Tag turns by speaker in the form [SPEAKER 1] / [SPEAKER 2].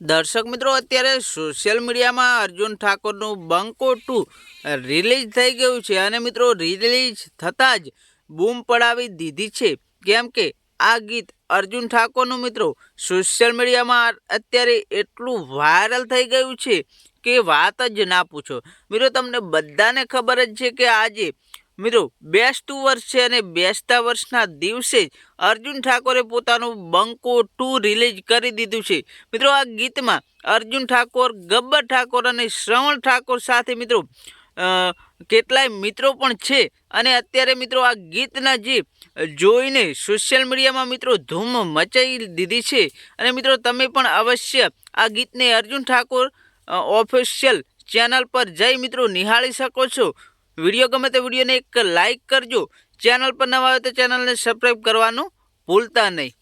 [SPEAKER 1] દર્શક મિત્રો, અત્યારે સોશિયલ મીડિયામાં અર્જુન ઠાકોરનું બંકો ટુ રિલીઝ થઈ ગયું છે અને મિત્રો રિલીઝ થતાં જ બૂમ પડાવી દીધી છે. કેમ કે આ ગીત અર્જુન ઠાકોરનું મિત્રો સોશિયલ મીડિયામાં અત્યારે એટલું વાયરલ થઈ ગયું છે કે વાત જ ના પૂછો. મિત્રો, તમને બધાને ખબર જ છે કે આજે મિત્રો, બેસતું વર્ષ છે અને બેસતા વર્ષના દિવસે જ અર્જુન ઠાકોરે પોતાનું બંકો ટુ રિલીઝ કરી દીધું છે. મિત્રો, આ ગીતમાં અર્જુન ઠાકોર, ગબ્બર ઠાકોર અને શ્રવણ ઠાકોર સાથે મિત્રો કેટલાય મિત્રો પણ છે. અને અત્યારે મિત્રો, આ ગીતના જે જોઈને સોશિયલ મીડિયામાં મિત્રો ધૂમ મચાવી દીધી છે. અને મિત્રો, તમે પણ અવશ્ય આ ગીતને અર્જુન ઠાકોર ઓફિશિયલ ચેનલ પર જઈ મિત્રો નિહાળી શકો છો. વીડિયો ગમે તો વિડીયોને એક લાઇક કરજો. ચેનલ પર નવા આવે તો ચેનલને સબસ્ક્રાઈબ કરવાનું ભૂલતા નહીં.